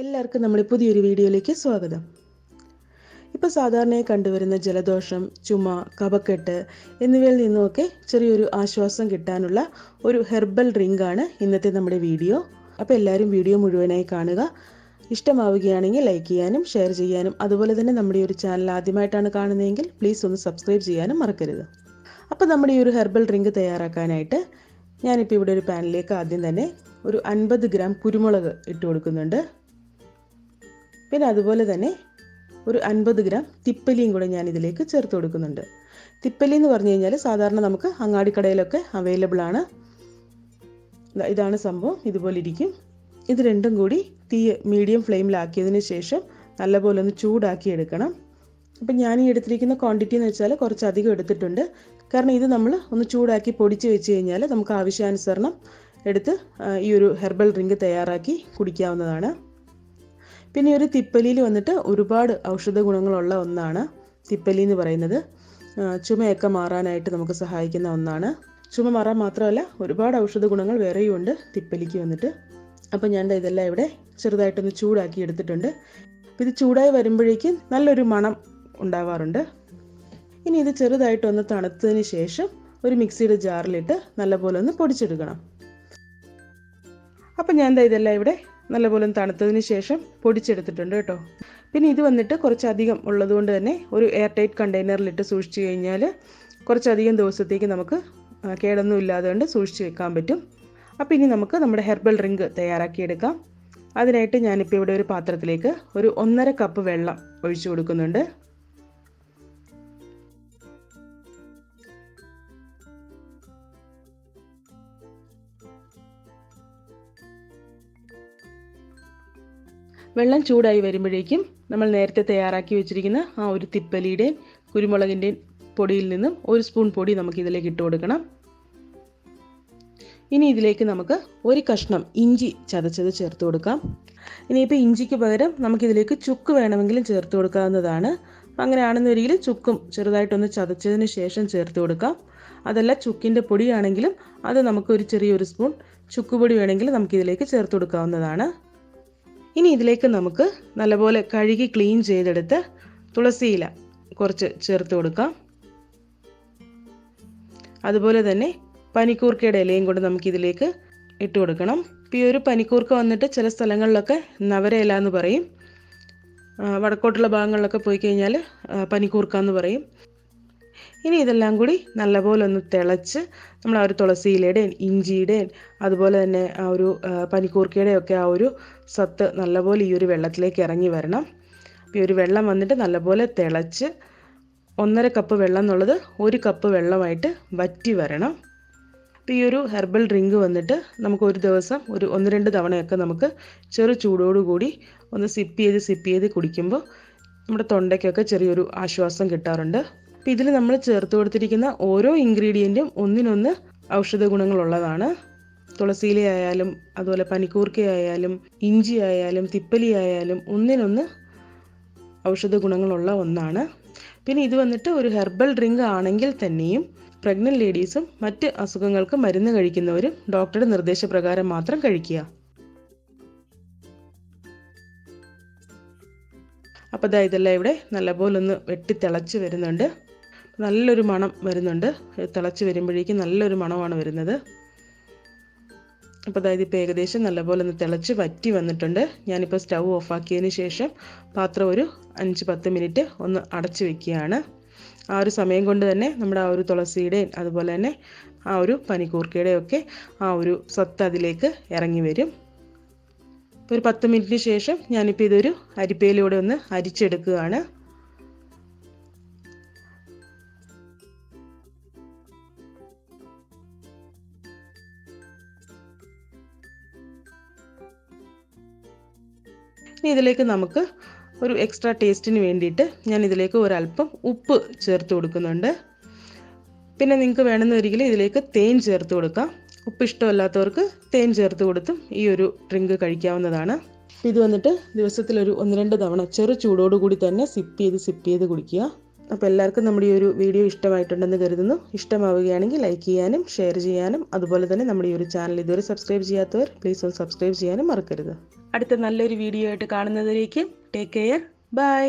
എല്ലാവർക്കും നമ്മുടെ പുതിയൊരു വീഡിയോയിലേക്ക് സ്വാഗതം. ഇപ്പോൾ സാധാരണയായി കണ്ടുവരുന്ന ജലദോഷം ചുമ കപക്കെട്ട് എന്നിവയിൽ നിന്നുമൊക്കെ ചെറിയൊരു ആശ്വാസം കിട്ടാനുള്ള ഒരു ഹെർബൽ ഡ്രിങ്കാണ് ഇന്നത്തെ നമ്മുടെ വീഡിയോ. അപ്പോൾ എല്ലാവരും വീഡിയോ മുഴുവനായി കാണുക. ഇഷ്ടമാവുകയാണെങ്കിൽ ലൈക്ക് ചെയ്യാനും ഷെയർ ചെയ്യാനും അതുപോലെ തന്നെ നമ്മുടെ ഒരു ചാനൽ ആദ്യമായിട്ടാണ് കാണുന്നതെങ്കിൽ പ്ലീസ് ഒന്ന് സബ്സ്ക്രൈബ് ചെയ്യാനും മറക്കരുത്. അപ്പോൾ നമ്മുടെ ഈ ഒരു ഹെർബൽ ഡ്രിങ്ക് തയ്യാറാക്കാനായിട്ട് ഞാനിപ്പോൾ ഇവിടെ ഒരു പാനിലേക്ക് ആദ്യം തന്നെ ഒരു അൻപത് ഗ്രാം കുരുമുളക് ഇട്ട് കൊടുക്കുന്നുണ്ട്. പിന്നെ അതുപോലെ തന്നെ ഒരു അൻപത് ഗ്രാം തിപ്പലിയും കൂടെ ഞാൻ ഇതിലേക്ക് ചേർത്ത് കൊടുക്കുന്നുണ്ട്. തിപ്പലി എന്ന് പറഞ്ഞു കഴിഞ്ഞാൽ സാധാരണ നമുക്ക് അങ്ങാടിക്കടയിലൊക്കെ അവൈലബിൾ ആണ്. ഇതാണ് സംഭവം. ഇതുപോലെ ഇരിക്കും. ഇത് രണ്ടും കൂടി തീ മീഡിയം ഫ്ലെയിമിലാക്കിയതിന് ശേഷം നല്ലപോലെ ഒന്ന് ചൂടാക്കി എടുക്കണം. അപ്പം ഞാൻ ഈ എടുത്തിരിക്കുന്ന ക്വാണ്ടിറ്റി എന്ന് വെച്ചാൽ കുറച്ചധികം എടുത്തിട്ടുണ്ട്. കാരണം ഇത് നമ്മൾ ഒന്ന് ചൂടാക്കി പൊടിച്ച് വെച്ച് കഴിഞ്ഞാൽ നമുക്ക് ആവശ്യാനുസരണം എടുത്ത് ഈ ഒരു ഹെർബൽ ഡ്രിങ്ക് തയ്യാറാക്കി കുടിക്കാവുന്നതാണ്. പിന്നെ ഒരു തിപ്പലിയിൽ വന്നിട്ട് ഒരുപാട് ഔഷധ ഗുണങ്ങളുള്ള ഒന്നാണ് തിപ്പലി എന്ന് പറയുന്നത്. ചുമയൊക്കെ മാറാനായിട്ട് നമുക്ക് സഹായിക്കുന്ന ഒന്നാണ്. ചുമ മാറാൻ മാത്രമല്ല ഒരുപാട് ഔഷധ ഗുണങ്ങൾ വേറെയും ഉണ്ട് തിപ്പലിക്ക് വന്നിട്ട്. അപ്പോൾ ഞാൻ ഇതെല്ലാം ഇവിടെ ചെറുതായിട്ടൊന്ന് ചൂടാക്കി എടുത്തിട്ടുണ്ട്. ഇത് ചൂടായി വരുമ്പോഴേക്കും നല്ലൊരു മണം ഉണ്ടാവാറുണ്ട്. ഇനി ഇത് ചെറുതായിട്ടൊന്ന് തണുത്തതിന് ശേഷം ഒരു മിക്സിയുടെ ജാറിലിട്ട് നല്ലപോലെ ഒന്ന് പൊടിച്ചെടുക്കണം. അപ്പം ഞാൻ ഇതെല്ലാം ഇവിടെ നല്ലപോലെ തണുത്തതിന് ശേഷം പൊടിച്ചെടുത്തിട്ടുണ്ട് കേട്ടോ. പിന്നെ ഇത് വന്നിട്ട് കുറച്ചധികം ഉള്ളതുകൊണ്ട് തന്നെ ഒരു എയർ ടൈറ്റ് കണ്ടെയ്നറിലിട്ട് സൂക്ഷിച്ചു കഴിഞ്ഞാൽ കുറച്ചധികം ദിവസത്തേക്ക് നമുക്ക് കേടൊന്നും ഇല്ലാതെ കൊണ്ട് സൂക്ഷിച്ച് വെക്കാൻ പറ്റും. അപ്പോൾ ഇനി നമുക്ക് നമ്മുടെ ഹെർബൽ ഡ്രിങ്ക് തയ്യാറാക്കിയെടുക്കാം അതിനായിട്ട് ഞാനിപ്പോൾ ഇവിടെ ഒരു പാത്രത്തിലേക്ക് ഒരു ഒന്നര കപ്പ് വെള്ളം ഒഴിച്ചു കൊടുക്കുന്നുണ്ട്. വെള്ളം ചൂടായി വരുമ്പോഴേക്കും നമ്മൾ നേരത്തെ തയ്യാറാക്കി വെച്ചിരിക്കുന്ന ആ ഒരു തിപ്പലിയുടെ കുരുമുളകിന്റെയും പൊടിയിൽ നിന്നും ഒരു സ്പൂൺ പൊടി നമുക്ക് ഇതിലേക്ക് ഇട്ട് കൊടുക്കണം. ഇനി ഇതിലേക്ക് നമുക്ക് ഒരു കഷ്ണം ഇഞ്ചി ചതച്ചത് ചേർത്ത് കൊടുക്കാം. ഇനിയിപ്പോൾ ഇഞ്ചിക്ക് പകരം നമുക്കിതിലേക്ക് ചുക്ക് വേണമെങ്കിലും ചേർത്ത് കൊടുക്കാവുന്നതാണ്. അങ്ങനെയാണെന്നുവരികിൽ ചുക്കും ചെറുതായിട്ടൊന്ന് ചതച്ചതിന് ശേഷം ചേർത്ത് കൊടുക്കാം. അതല്ല ചുക്കിന്റെ പൊടിയാണെങ്കിലും അത് നമുക്ക് ഒരു ചെറിയൊരു സ്പൂൺ ചുക്കുപൊടി വേണമെങ്കിൽ നമുക്കിതിലേക്ക് ചേർത്ത് കൊടുക്കാവുന്നതാണ്. ഇനി ഇതിലേക്ക് നമുക്ക് നല്ലപോലെ കഴുകി ക്ലീൻ ചെയ്തെടുത്ത് തുളസിയില കുറച്ച് ചേർത്ത് കൊടുക്കാം. അതുപോലെ തന്നെ പനിക്കൂർക്കയുടെ ഇലയും കൊണ്ട് നമുക്കിതിലേക്ക് ഇട്ട് കൊടുക്കണം. ഇപ്പോൾ ഈ ഒരു പനിക്കൂർക്ക വന്നിട്ട് ചില സ്ഥലങ്ങളിലൊക്കെ നവരയില എന്ന് പറയും. വടക്കോട്ടുള്ള ഭാഗങ്ങളിലൊക്കെ പോയി കഴിഞ്ഞാൽ പനിക്കൂർക്ക എന്ന് പറയും. ഇനി ഇതെല്ലാം കൂടി നല്ലപോലെ ഒന്ന് തിളച്ച് നമ്മൾ ആ ഒരു തുളസിയിലയുടെയും ഇഞ്ചിയുടെയും അതുപോലെ തന്നെ ആ ഒരു പനിക്കൂർക്കയുടെയും ഒക്കെ ആ ഒരു സത്ത് നല്ലപോലെ ഈ ഒരു വെള്ളത്തിലേക്ക് ഇറങ്ങി വരണം. ഈ ഒരു വെള്ളം വന്നിട്ട് നല്ലപോലെ തിളച്ച് ഒന്നര കപ്പ് വെള്ളം എന്നുള്ളത് ഒരു കപ്പ് വെള്ളമായിട്ട് വറ്റി വരണം. അപ്പോൾ ഈ ഒരു ഹെർബൽ ഡ്രിങ്ക് വന്നിട്ട് നമുക്ക് ഒരു ദിവസം ഒരു ഒന്ന് രണ്ട് തവണയൊക്കെ നമുക്ക് ചെറു ചൂടോടുകൂടി ഒന്ന് സിപ്പ് ചെയ്ത് സിപ്പ് ചെയ്ത് കുടിക്കുമ്പോൾ നമ്മുടെ തൊണ്ടയ്ക്കൊക്കെ ചെറിയൊരു ആശ്വാസം കിട്ടാറുണ്ട്. അപ്പോൾ ഇതിൽ നമ്മൾ ചേർത്ത് കൊടുത്തിരിക്കുന്ന ഓരോ ഇൻഗ്രീഡിയന്റും ഒന്നിനൊന്ന് ഔഷധ ഗുണങ്ങളുള്ളതാണ്. തുളസിയില ആയാലും അതുപോലെ പനിക്കൂർക്ക ആയാലും ഇഞ്ചി ആയാലും തിപ്പലി ആയാലും ഒന്നിനൊന്ന് ഔഷധ ഗുണങ്ങളുള്ള ഒന്നാണ്. പിന്നെ ഇത് വന്നിട്ട് ഒരു ഹെർബൽ ഡ്രിങ്ക് ആണെങ്കിൽ തന്നെയും പ്രഗ്നന്റ് ലേഡീസും മറ്റ് അസുഖങ്ങൾക്ക് മരുന്ന് കഴിക്കുന്നവരും ഡോക്ടറുടെ നിർദ്ദേശപ്രകാരം മാത്രം കഴിക്കുക. അപ്പോൾ ഇതെല്ലാം ഇവിടെ നല്ലപോലെ ഒന്ന് വെട്ടി തിളച്ച് വരുന്നുണ്ട്. നല്ലൊരു മണം വരുന്നുണ്ട്. തിളച്ച് വരുമ്പോഴേക്കും നല്ലൊരു മണമാണ് വരുന്നത്. അപ്പോൾ അതായത് ഇപ്പോൾ ഏകദേശം നല്ലപോലെ ഒന്ന് തിളച്ച് വറ്റി വന്നിട്ടുണ്ട്. ഞാനിപ്പോൾ സ്റ്റൗ ഓഫാക്കിയതിന് ശേഷം പാത്രം ഒരു അഞ്ച് പത്ത് മിനിറ്റ് ഒന്ന് അടച്ചു വെക്കുകയാണ്. ആ ഒരു സമയം കൊണ്ട് തന്നെ നമ്മുടെ ആ ഒരു തുളസിയുടെയും അതുപോലെ തന്നെ ആ ഒരു പനിക്കൂർക്കയുടെയും ഒക്കെ ആ ഒരു സത്ത് അതിലേക്ക് ഇറങ്ങി വരും. ഒരു പത്ത് മിനിറ്റിന് ശേഷം ഞാനിപ്പോൾ ഇതൊരു അരിപ്പയിലൂടെ ഒന്ന് അരിച്ചെടുക്കുകയാണ്. ഇനി ഇതിലേക്ക് നമുക്ക് ഒരു എക്സ്ട്രാ ടേസ്റ്റിന് വേണ്ടിയിട്ട് ഞാൻ ഇതിലേക്ക് ഒരല്പം ഉപ്പ് ചേർത്ത് കൊടുക്കുന്നുണ്ട്. പിന്നെ നിങ്ങൾക്ക് വേണമെന്നൊരിക്കലും ഇതിലേക്ക് തേൻ ചേർത്ത് കൊടുക്കാം. ഉപ്പ് ഇഷ്ടമല്ലാത്തവർക്ക് തേൻ ചേർത്ത് കൊടുത്തും ഈ ഒരു ഡ്രിങ്ക് കഴിക്കാവുന്നതാണ്. ഇത് വന്നിട്ട് ദിവസത്തിലൊരു ഒന്ന് രണ്ട് തവണ ചെറു ചൂടോടുകൂടി തന്നെ സിപ്പ് ചെയ്ത് സിപ്പ് ചെയ്ത് കുടിക്കുക. അപ്പോൾ എല്ലാവർക്കും നമ്മുടെ ഈ ഒരു വീഡിയോ ഇഷ്ടമായിട്ടുണ്ടെന്ന് കരുതുന്നു. ഇഷ്ടമാവുകയാണെങ്കിൽ ലൈക്ക് ചെയ്യാനും ഷെയർ ചെയ്യാനും അതുപോലെ തന്നെ നമ്മുടെ ഈ ഒരു ചാനൽ ഇതുവരെ സബ്സ്ക്രൈബ് ചെയ്യാത്തവർ പ്ലീസ് ഒന്ന് സബ്സ്ക്രൈബ് ചെയ്യാനും മറക്കരുത്. അടുത്ത നല്ലൊരു വീഡിയോ ആയിട്ട് കാണുന്നതിലേക്ക് ടേക്ക് കെയർ ബൈ